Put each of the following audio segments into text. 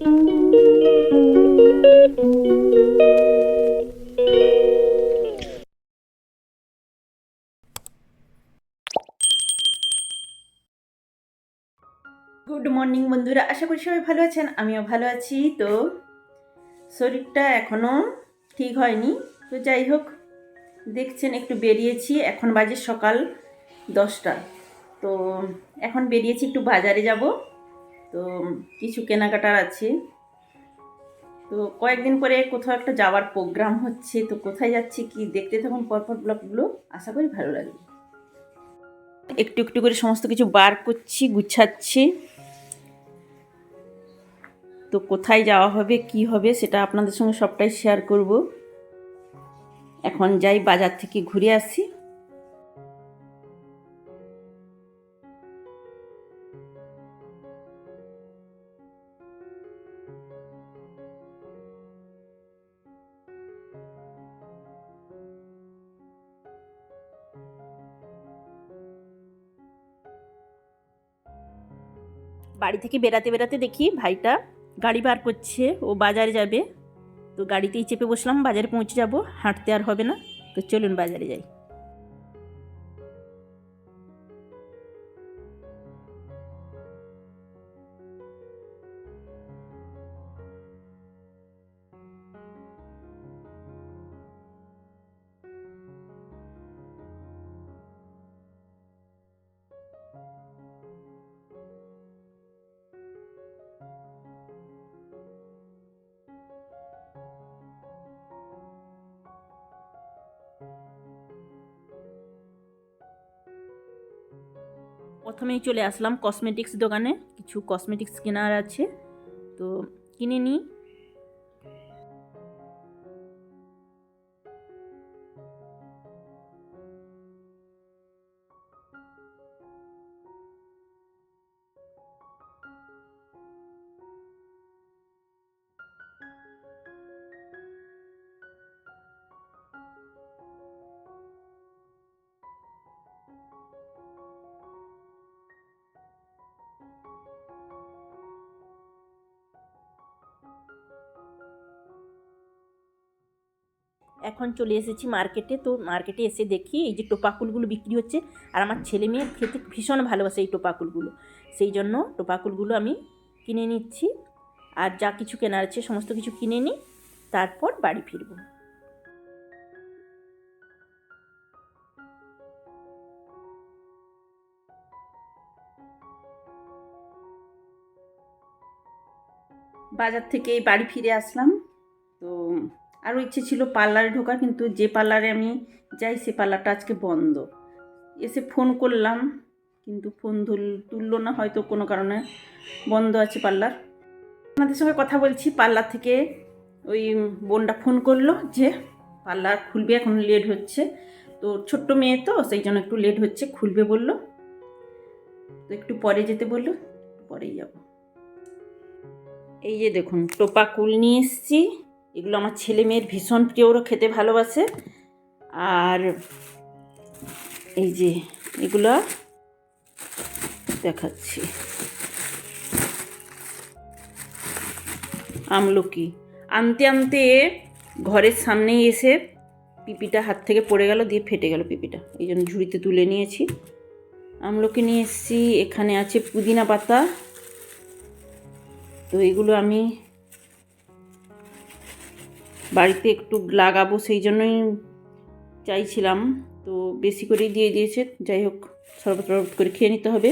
Good morning বন্ধুরা। আশা করি সবাই ভালো আছেন, আমিও ভালো আছি। তো শরীরটা এখনও ঠিক হয়নি। তো যাই হোক, দেখছেন একটু বেরিয়েছি। এখন বাজে সকাল দশটা। তো এখন বেরিয়েছি, একটু বাজারে যাব। তো কিছু কেনাকাটার আছে। তো কয়েকদিন পরে কোথাও একটা যাওয়ার প্রোগ্রাম হচ্ছে, তো কোথায় যাচ্ছি কি দেখতে থাকুন পরপর ব্লগগুলো, আশা করি ভালো লাগবে। একটু একটু করে সমস্ত কিছু বার করছি, গুছাচ্ছি। তো কোথায় যাওয়া হবে, কি হবে সেটা আপনাদের সঙ্গে সবটাই শেয়ার করব। এখন যাই বাজার থেকে ঘুরে আসি। বাড়ি থেকে বেড়াতে বেড়াতে দেখি ভাইটা গাড়ি বার করছে, ও বাজারে যাবে। তো গাড়িতেই চেপে বসলাম, বাজারে পৌঁছে যাব, হাঁটতে আর হবে না। তো চলুন বাজারে যাই। প্রথমেই চলে আসলাম কসমেটিক্স দোকানে। কিছু কসমেটিক্স কেনার আছে। তো কিনে নিই। এখন চলে এসেছি মার্কেটে তো মার্কেটে এসে দেখি এই যে টোপাকুলগুলো বিক্রি হচ্ছে। আর আমার ছেলে মেয়ে খেতে ভীষণ ভালোবাসে এই টোপাকুলগুলো। সেই জন্য টোপাকুলগুলো আমি কিনে নিচ্ছি। আর যা কিছু কেনার আছে, সমস্ত কিছু কিনে নিই। তারপর বাড়ি ফিরবো। বাজার থেকে বাড়ি ফিরে আসলাম। আরও ইচ্ছে ছিল পার্লারে ঢোকার, কিন্তু যে পার্লারে আমি যাই, সে পার্লারটা আজকে বন্ধ। এসে ফোন করলাম, কিন্তু ফোন তুল তুললো না, হয়তো কোনো কারণে বন্ধ আছে পার্লার। আপনাদের সঙ্গে কথা বলছি, পার্লার থেকে ওই বোনটা ফোন করল যে পার্লার খুলবে, এখন লেট হচ্ছে। তো ছোট্ট মেয়ে তো, সেই জন্য একটু লেট হচ্ছে, খুলবে বলল। তো একটু পরে যেতে বলল, পরেই যাব। এই যে দেখুন, টোপা কুল নিয়ে এসেছি। এগুলো আমার ছেলে মেয়ের ভীষণ প্রিয়, ওরা খেতে ভালোবাসে। আর এই যে এগুলো দেখাচ্ছি। আমলকি। আনতে আনতে ঘরের সামনেই এসে পিপিটা হাত থেকে পড়ে গেল, দিয়ে ফেটে গেল পিপিটা। এই জন্য ঝুড়িতে তুলে নিয়েছি। আমলকি নিয়ে এসেছি, এখানে আছে পুদিনা পাতা। তো এগুলো আমি বাড়িতে একটু লাগাবো সেই জন্যই চাইছিলাম। তো বেশি করেই দিয়ে দিয়েছে। যাই হোক, শরবত শরবত করে খেয়ে নিতে হবে।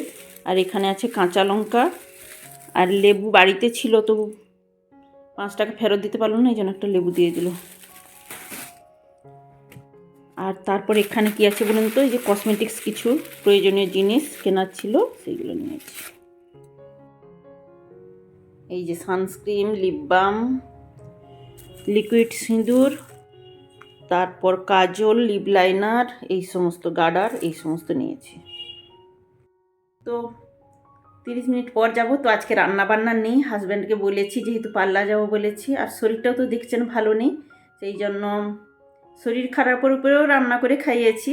আর এখানে আছে কাঁচা লঙ্কা। আর লেবু বাড়িতে ছিল, তো পাঁচ টাকা ফেরত দিতে পারল না, এই জন্য একটা লেবু দিয়ে দিল। আর তারপর এখানে কি আছে বলুন তো? এই যে কসমেটিক্স কিছু প্রয়োজনীয় জিনিস কেনার ছিল, সেইগুলো নিয়েছি এই যে সানস্ক্রিন লিপ বাম লিকুইড সিঁদুর, তারপর কাজল, লিপ লাইনার, এই সমস্ত গার্ডার এই সমস্ত নিয়েছি। তো তিরিশ মিনিট পর যাব, তো আজকে রান্না বান্না নেই। হাজব্যান্ডকে বলেছি, যেহেতু পাল্লা যাব বলেছি, আর শরীরটাও তো দেখছেন ভালো নেই, সেই জন্য শরীর খারাপের উপরেও রান্না করে খাইয়েছি।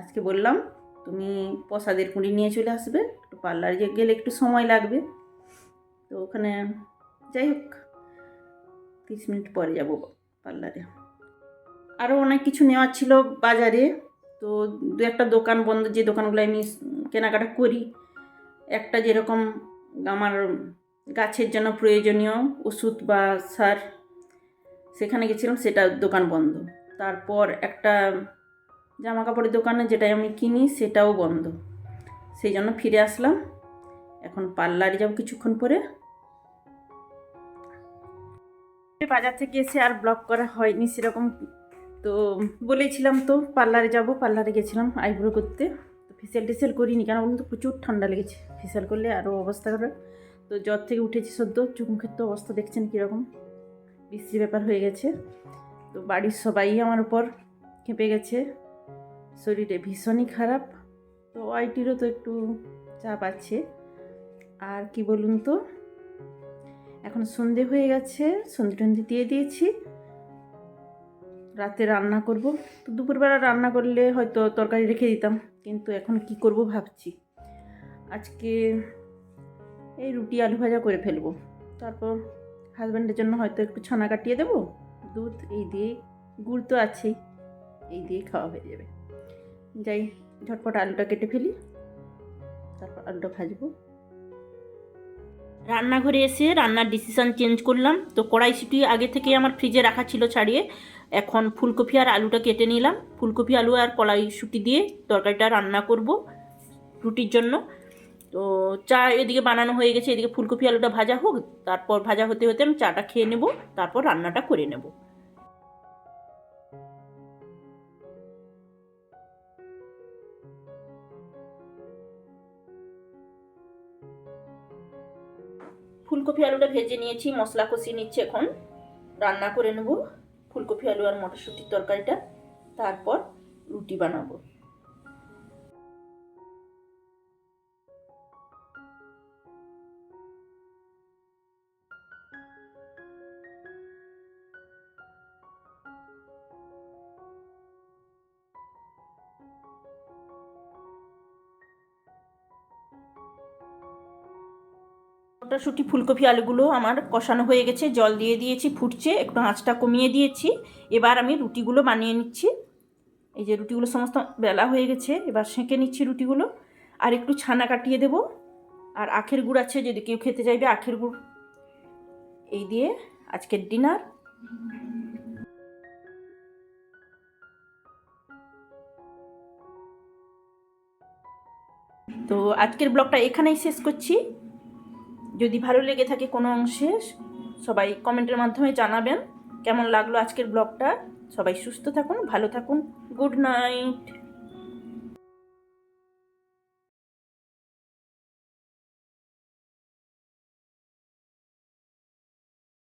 আজকে বললাম, তুমি প্রসাদের কুঁড়ি নিয়ে চলে আসবে, একটু পার্লারে গেলে একটু সময় লাগবে। তো ওখানে যাই হোক। তিরিশ মিনিট পরে যাব পার্লারে। আরও অনেক কিছু নেওয়ার ছিল বাজারে, তো দু একটা দোকান বন্ধ, যে দোকানগুলো আমি কেনাকাটা করি, একটা যেরকম আমার গাছের জন্য প্রয়োজনীয় ওষুধ বা সার, সেখানে গেছিলাম, সেটা দোকান বন্ধ। তারপর একটা জামা কাপড়ের দোকানে যেটা আমি কিনি, সেটাও বন্ধ। সেই জন্য ফিরে আসলাম। এখন পার্লারে যাব কিছুক্ষণ পরে। বাজার থেকে এসে আর ব্লগ করা হয়নি সেরকম। তো বলেছিলাম তো, পার্লারে যাব, পার্লারে গেছিলাম আইব্রো করতে। তো ফেসিয়াল টেসিয়াল করিনি, কেন বলুন তো? প্রচুর ঠান্ডা লেগেছে ফেসিয়াল করলে আরও অবস্থা খারাপ। তো জ্বর থেকে উঠেছি সদ্য, চোখ মুখের তো অবস্থা দেখছেন কীরকম? বিশ্রী ব্যাপার হয়ে গেছে। তো বাড়ির সবাই আমার উপর খেপে গেছে। শরীরে ভীষণই খারাপ। তো আইটিরও তো একটু চাপ আছে। আর কি বলুন তো? এখন সন্ধে হয়ে গেছে, সন্ধে টন্ধে দিয়ে দিয়েছি। রাতে রান্না করব। তো দুপুরবেলা রান্না করলে হয়তো তরকারি রেখে দিতাম, কিন্তু এখন কি করব ভাবছি। আজকে এই রুটি আলু ভাজা করে ফেলব। তারপর হাজব্যান্ডের জন্য হয়তো একটু ছানা কাটিয়ে দেবো। দুধ এই দিয়ে, গুড় তো আছেই, এই দিয়ে খাওয়া হয়ে যাবে। যাই, ঝটপট আলুটা কেটে ফেলি, তারপর আলুটা ভাজবো। রান্নাঘরে এসে রান্নার ডিসিশান চেঞ্জ করলাম। তো কড়াইশুটি আগে থেকে আমার ফ্রিজে রাখা ছিল ছাড়িয়ে, এখন ফুলকপি আর আলুটা কেটে নিলাম। ফুলকপি, আলু আর কড়াইশুটি দিয়ে তরকারিটা রান্না করব রুটির জন্য। তো চা এদিকে বানানো হয়ে গেছে, এদিকে ফুলকপি, আলুটা ভাজা হোক, তারপর ভাজা হতে হতে আমি চাটা খেয়ে নেব, তারপর রান্নাটা করে নেব। ফুলকপি আলুটা ভেজে নিয়েছি, মশলা কষিয়ে নিচ্ছি এখন। রান্না করে নেব ফুলকপি আলু আর মটরশুঁটির তরকারিটা। তারপর রুটি বানাবো। মটরশুঁটি, ফুলকপি, আলুগুলো আমার কষানো হয়ে গেছে। জল দিয়ে দিয়েছি, ফুটছে, একটু আঁচটা কমিয়ে দিয়েছি। এবার আমি রুটিগুলো বানিয়ে নিচ্ছি। এই যে রুটিগুলো সমস্ত বেলা হয়ে গেছে, এবার সেঁকে নিচ্ছি রুটিগুলো। আর একটু ছানা কাটিয়ে দেব। আর আখের গুড় আছে, যদি কেউ খেতে চাইবে আখের গুড়। এই দিয়ে আজকের ডিনার। তো আজকের ব্লগটা এখানেই শেষ করছি। যদি ভালো লেগে থাকে কোনো অংশে, সবাই কমেন্টের মাধ্যমে জানাবেন। কেমন লাগল আজকের ব্লগটা? সবাই সুস্থ থাকুন, ভালো থাকুন। Good night.